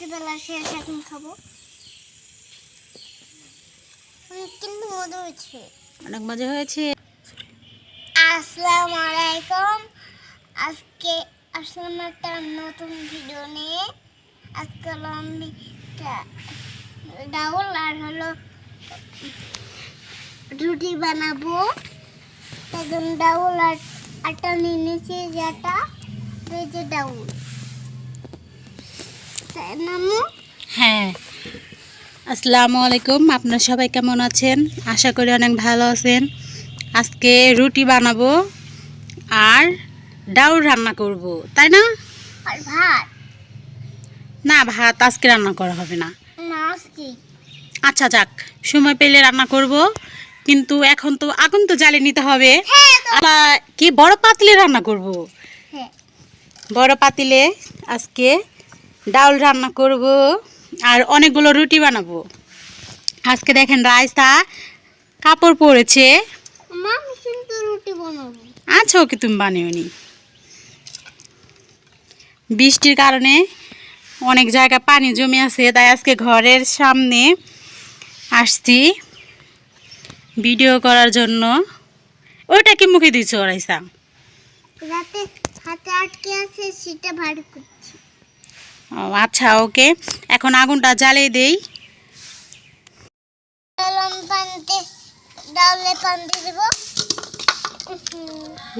রাত্রিবেলা শেষ এখন খাব। কিন্তু মজা হয়েছে। অনেক মজা হয়েছে। আসসালামু আলাইকুম। আজকে আসলাম একটা নতুন ভিডিও নিয়ে। আজকে আমি ডাউল আর হলো রুটি বানাবো। একদম ডাউল আর আটা নিয়ে নিয়েছি যেটা যে ডাউল। হ্যাঁ। আসসালামু আলাইকুম। আপনারা সবাই কেমন আছেন? আশা করি অনেক ভালো আছেন। আজকে রুটি বানাবো আর ডাউল রান্না করব তাই না? আর ভাত? না ভাত আজকে রান্না করা হবে না। আচ্ছা যাক সময় পেলে রান্না করব। কিন্তু এখন তো আগুন তো জ্বালিয়ে নিতে হবে। হ্যাঁ কি বড় পাতিলে রান্না করব? হ্যাঁ। বড় পাতিলে আজকে ডাউল রান্না করব আর অনেকগুলো রুটি বানাবো। আজকে দেখেন রায়সা কাপড় পরেছে। আচ্ছা ওকে তুমি বানিও নি? বৃষ্টির কারণে অনেক জায়গা পানি জমে আছে তাই আজকে ঘরের সামনে আসছি ভিডিও করার জন্য। ওইটা কি মুখে দিচ্ছ রাইসা? রাতে হাতে আটকে আছে সেটা ভারী করছি। আচ্ছা ওকে। এখন আগুনটা জ্বালিয়ে দেই।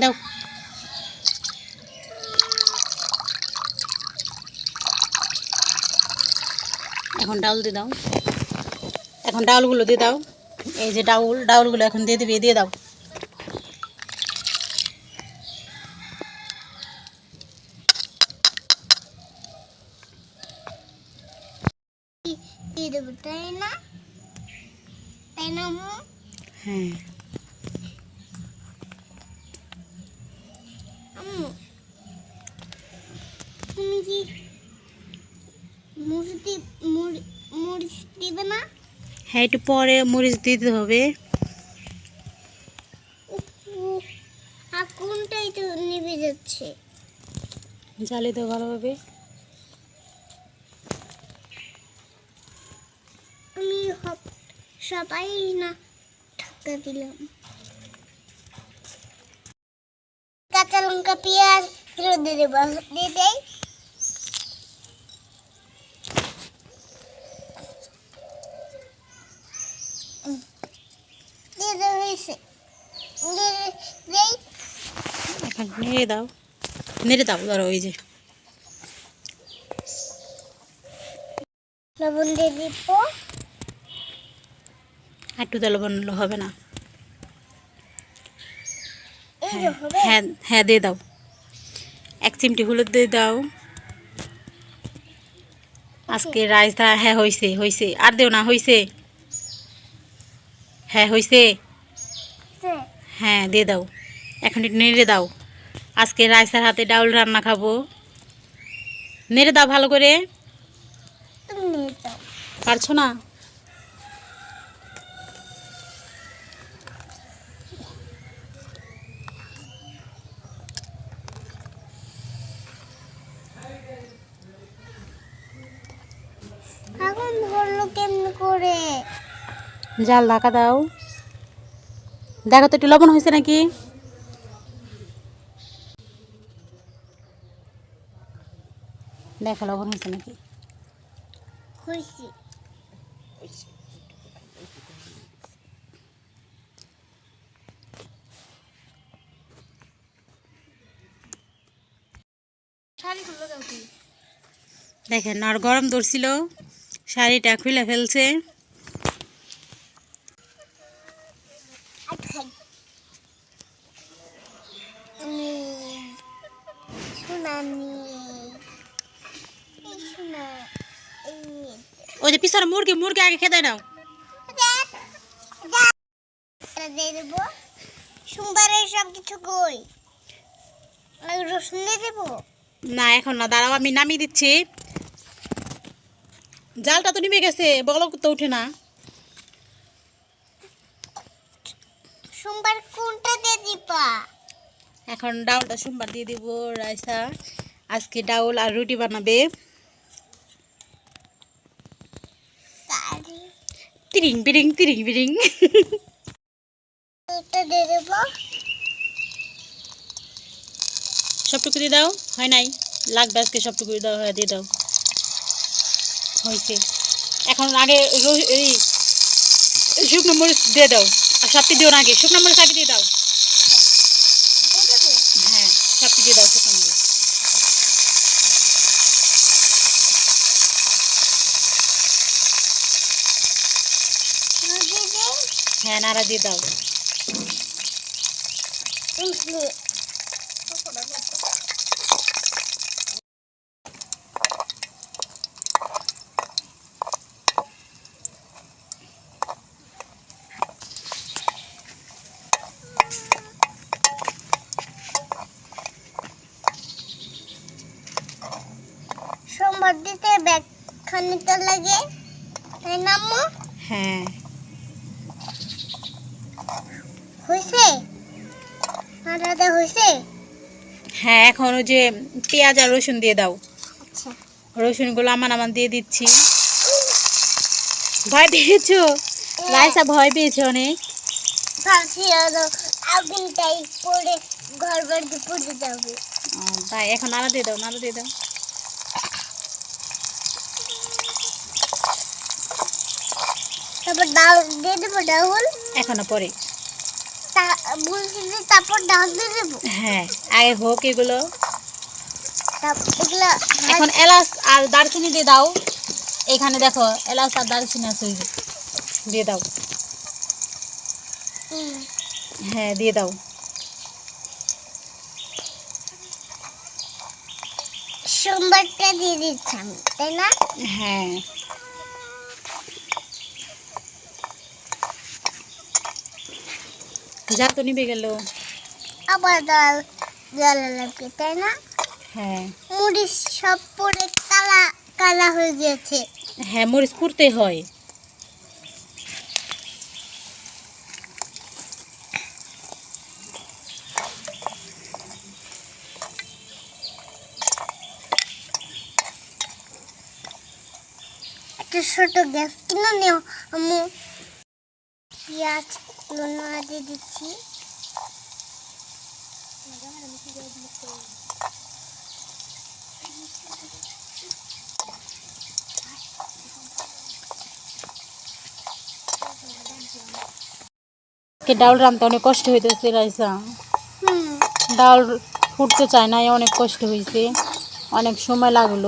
দাও। এখন ডাউল দিয়ে দাও। এখন ডাউলগুলো দিয়ে দাও। এই যে ডাউল ডাউলগুলো এখন দিয়ে দিবি দিয়ে দাও দিয়ে দেবো তাই না তাই না হ্যাঁ তুমি কি দিবে না হ্যাঁ একটু পরে মরিচ দিতে হবে। আগুনটাই তো নিভে যাচ্ছে। জ্বালিয়ে দাও ভালোভাবে আমি হপ- সবাই না ধাক্কা দিলাম। কাঁচা লঙ্কা পেঁয়াজ এগুলো দিয়ে দিয়ে নেড়ে দাও। নেড়ে দাও ধরো ওই যে। লবণ দিয়ে দিব। একটু তেল বানালে হবে না। এই হ্যাঁ হ্যাঁ দিয়ে দাও। এক চিমটি হলুদ দিয়ে দাও। আজকে রাইসটা হ্যাঁ হয়েছে হয়েছে আর দেও না হয়েছে হ্যাঁ হয়েছে হ্যাঁ। হ্যাঁ দিয়ে দাও। এখন একটু নেড়ে দাও। আজকে রাইসার হাতে ডাউল রান্না খাব। নেড়ে দাও ভালো করে। পারছ না আগুন ধরলো কেমনি করে জাল ঢাকা দাও। দেখো তো একটু লবণ হয়েছে নাকি? দেখো লবণ হয়েছে নাকি? হয়েছে। দেখেন আর গরম ধরছিল। শাড়িটা খুলে ফেলছে আমি সোনানি এই সোনা এই ওই যে পিছনে মুরগি মুরগি আগে খেতে নাও না এখন না, দাঁড়াও, আমি নামিয়ে দিচ্ছি। জালটা তো নেমে গেছে বগল তো উঠে না। সোমবার কোনটা দিয়ে দিবা? এখন ডাউলটা সোমবার দিয়ে দিব রাইসা। আজকে ডাউল আর রুটি বানাবে। তিরিং বিরিং তিরিং বিরিং। সবটুকু দিয়ে দাও? হয় নাই? লাগবে আজকে সবটুকু দাও হয় দিয়ে দাও। হয়েছে। এখন আগে শুকনো মরিচ দিয়ে দাও। আর সবটি দিও না আগে। শুকনো মরিচ আগে দিয়ে দাও। হ্যাঁ নাড়া দিয়ে দাও। সোমবার দিতে লাগে। তাই হ্যাঁ। হয়েছে? আলাদা হয়েছে? হ্যাঁ এখন ওই যে পেঁয়াজ আর রসুন দিয়ে দাও। আচ্ছা। রসুনগুলো আমান আমান দিয়ে দিচ্ছি। ভয় পেয়েছ? রাইসা ভয় পেয়েছ অনেক? তাই এখন নাড়া দিয়ে দাও নাড়া দিয়ে দাও। তারপর ডাল দিয়ে দেবো ডাউল? এখনও পরে। তারপর ডাল দিয়ে দেবো। হ্যাঁ আগে হোক এগুলো। এখন এলাচ আর দারচিনি দিয়ে দাও। এখানে দেখো এলাচ আর দারচিনি আছে দিয়ে দাও। হ্যাঁ দিয়ে দাও। সোমবারটা দিয়ে দিচ্ছি তাই না? হ্যাঁ। যা তো নিবে গেল। আবার ডাল জল লাগবে তাই না? হ্যাঁ। মুড়ি সব পরে কালা কালা হয়ে গেছে হ্যাঁ মরিচ পুড়তে হয়। একটা ছোট গ্যাস কিনে নিও আমি পেঁয়াজ লুনা দিয়ে দিচ্ছি। ডাউল রানতে অনেক কষ্ট হইতেছে রাইসা। হুম। ডাল ফুটতে চায় না অনেক কষ্ট হয়েছে অনেক সময় লাগল।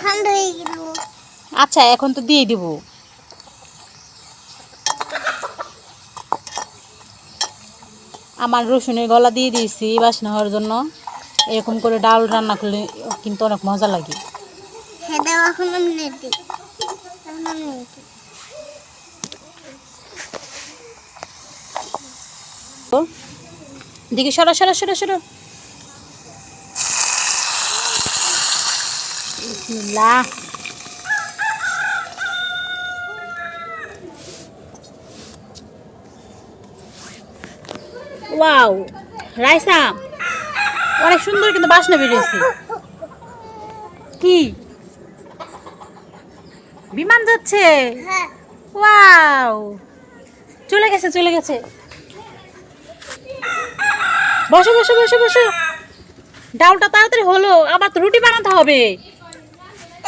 ঠান্ডা হয়ে গেল। আচ্ছা এখন তো দিয়ে দিব। আমার রসুনের গলা দিয়ে দিয়েছি বাসনা হওয়ার জন্য। এরকম করে ডাল রান্না করলে কিন্তু অনেক মজা লাগে। দেখি সরা সরা সরা সরো। বিসমিল্লাহ। ওয়াও। রাইসা অনেক সুন্দর কিন্তু বাসনা বেরিয়েছে। কি? বিমান যাচ্ছে? হ্যাঁ। ওয়াও। চলে গেছে চলে গেছে। বসো বসো বসো বসো। ডাউলটা তাড়াতাড়ি হলো আবার তো রুটি বানাতে হবে।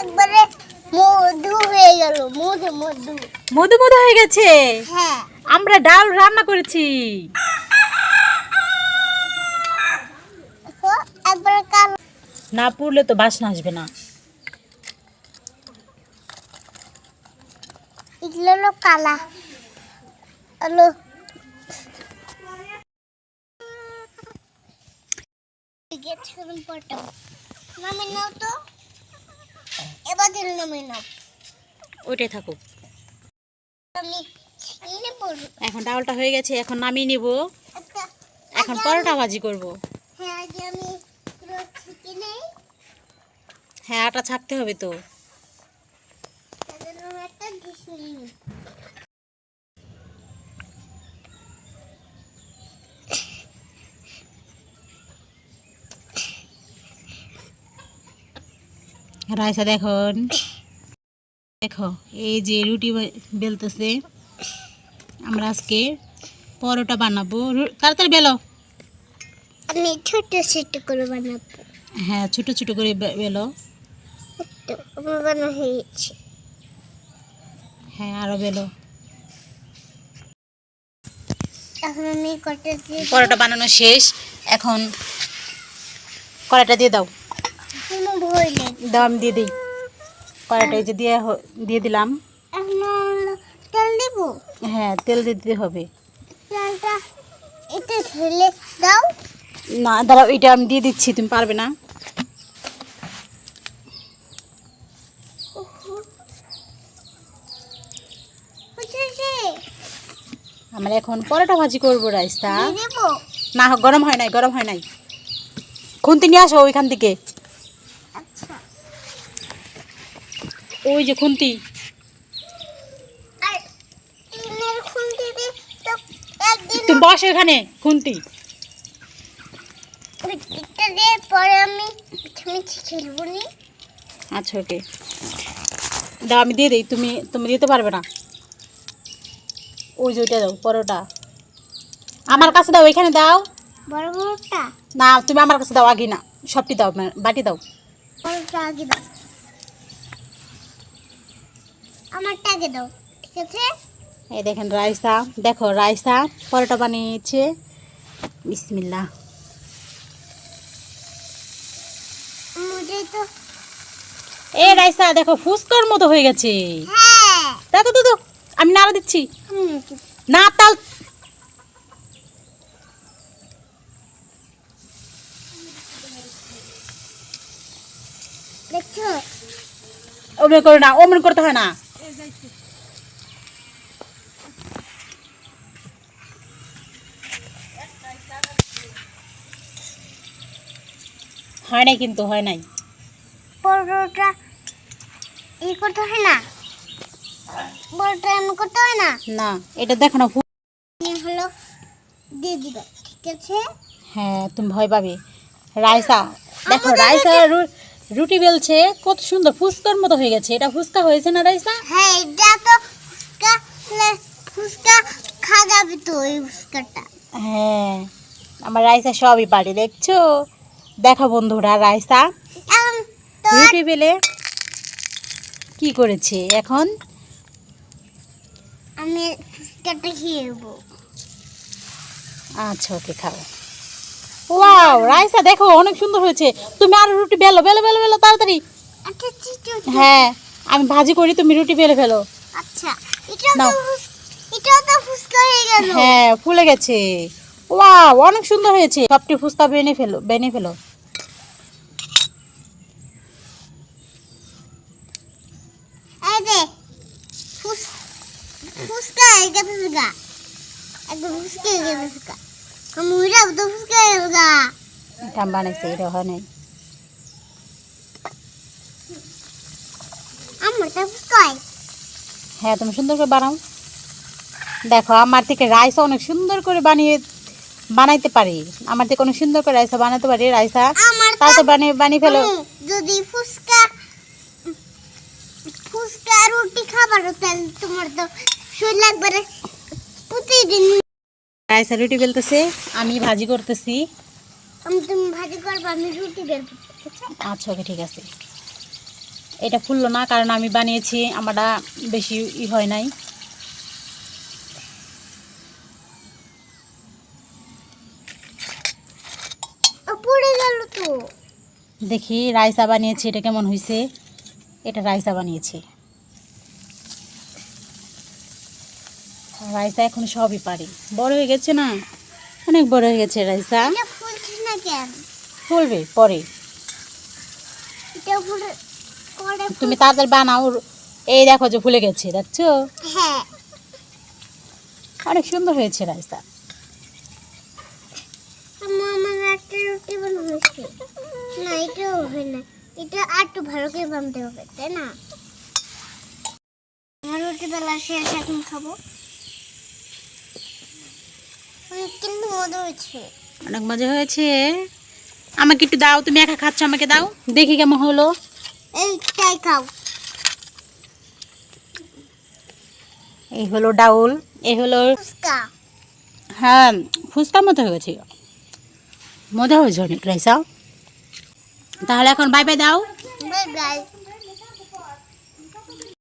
একবারে মধু হয়ে গেল মধু মধু। মধু মধু হয়ে গেছে? হ্যাঁ। আমরা ডাল রান্না করেছি দেখো একবারে কালো না পুড়লে তো বাসনা আসবে না। এগুলো হলো কালা। হলো গেছে নামে নাও তো। এবার নামে নাও। ওইটাই থাকুক। আমি এখন ডালটা হয়ে গেছে এখন নামিয়ে নিব। এখন আগে পরোটা ভাজি করব। হ্যাঁ আমি হ্যাঁ আটা ছাকতে হবে তো। তাদের একটা ঘুষি নিই রাইসা, দেখুন। দেখো, এই যে রুটি বে- বেলতেছে, আমরা আজকে পরোটা বানাবো। রু- তাড়াতাড়ি বেলো। আমি ছোট ছোট করে বানাবো। হ্যাঁ ছোট ছোট করে বেলো। বানানো হয়ে গেছে হ্যাঁ আরও বেলো। এখন আমি কটা দিয়ে পরোটা বানানো শেষ। এখন কড়াইটা দিয়ে দাও। কোনো ভয় নেই। দাও আমি দিয়ে দিই। কড়াইটা এই যে দিয়ে দিয়ে দিলাম। এখন তেল দেবো? হ্যাঁ তেল দিয়ে দিতে হবে। তেলটা এটা ঢেলে দাও। না দাঁড়াও এটা আমি দিয়ে দিচ্ছি তুমি পারবে না। আমরা এখন পরোটা ভাজি করব রাইসটা দেবো? না গরম হয় নাই গরম হয় নাই। খুন্তি নিয়ে আসো ওইখান থেকে। আচ্ছা। ওই যে খুন্তি। তুমি বসো এখানে খুন্তি। পরে আমি মিছি খেলব নি? আচ্ছা ওকে দাও আমি দিয়ে দিই তুমি তুমি দিতে পারবে না। ওই যে ওইটা দাও পরোটা। আমার কাছে দাও এখানে দাও। বড় বড়টা? না তুমি আমার কাছে দাও আগে না সবটি দাও বাটি দাও। আগে দাও। আমারটা আগে দাও ঠিক আছে? এই দেখেন রাইসা দেখো রাইসা পরোটা বানিয়েছে। বিসমিল্লা মুঝে তো এ রাইসা দেখো ফুসকর মতো হয়ে গেছে। হ্যাঁ। দেখো তো তো আমি নাড়া দিচ্ছি। না তাল ওমন করে না ওমন করতে হয় না। হয় নাই কিন্তু হয় নাই। বড়টা ই করতে হয় না? বড়টা এমন করতে হয় না? না এটা দেখো না হলো দিয়ে দিবে ঠিক আছে? হ্যাঁ তুমি ভয় পাবে। রাইসা দেখো রাইসা রুটি বেলছে কত সুন্দর ফুচকার মতো হয়ে গেছে। এটা ফুচকা হয়েছে না রাইসা? হ্যাঁ এটা তো ফুচকা ফুচকা খা যাবে তো এই ফুচকাটা। হ্যাঁ আমার রাইসা সবই পারে দেখছ? দেখো বন্ধুরা রাইসা। এখন রুটি বেলে কি করেছে এখন? আমি ফুচকাটা খেয়ে আচ্ছা ওকে খাও। ওয়াও রাইসা দেখো অনেক সুন্দর হয়েছে। তুমি আর রুটি বেলো বেলো বেলো বেলো তাড়াতাড়ি। আচ্ছা আচ্ছা। হ্যাঁ আমি ভাজি করি তুমি রুটি বেলে ফেলো। আচ্ছা। এটাও তো ফুচকা হয়ে গেল। হ্যাঁ ফুলে গেছে। ওয়াও অনেক সুন্দর হয়েছে। সবটি ফুচকা বেনে ফেলো বেনে ফেলো। যে ফুস ফুচকা হয়ে গেছে ফুচকা একদম ফুচকা হয়ে মুড়া তো গা। এটা বানাইছে এটা হয় নাই। হ্যাঁ। তুমি সুন্দর করে বানাও। দেখো আমার থেকে রাইসা অনেক সুন্দর করে বানিয়ে বানাইতে পারি। আমার থেকে অনেক সুন্দর করে রাইসা বানাতে পারি। রাইসা আমার তো বানিয়ে বানিয়ে ফেলো। যদি ফুচকা ফুচকা রুটি খাবার তাহলে তোমার তো শরীর লাগবে প্রতিদিন রাইসা রুটি বেলতেছে? আমি ভাজি করতেছি। আমি তুমি ভাজি করব আমি রুটি বেলবো আচ্ছা ওকে ঠিক আছে। এটা ফুললো না কারণ আমি বানিয়েছি আমারটা বেশি ই হয় নাই। পড়ে গেল তো। দেখি রাইসা বানিয়েছি এটা কেমন হয়েছে এটা রাইসা বানিয়েছি। রাইসা এখন সবই পারি। বড় হয়ে গেছে না? অনেক বড় হয়ে গেছে রাইসা। ফুলবে পরে। তুমি তাড়াতাড়ি বানাও। এই দেখো যে ফুলে গেছে দেখছ? হ্যাঁ। অনেক সুন্দর হয়েছে রাইসা। না এটাও না। এটা আর একটু ভালো করে বানাতে হবে তাই না? আমার রুটি বেলা শেষ এখন খাব। কিন্তু মজা হয়েছে। অনেক মজা হয়েছে। আমাকে একটু দাও তুমি একা খাচ্ছ আমাকে দাও। দেখি কেমন হলো। এইটাই খাও। এই হলো ডাউল এই হলো হ্যাঁ ফুচকা মতো হয়েছে। মজা হয়েছে অনেক রাইসা। তাহলে এখন বাই বাই দাও। Bye bye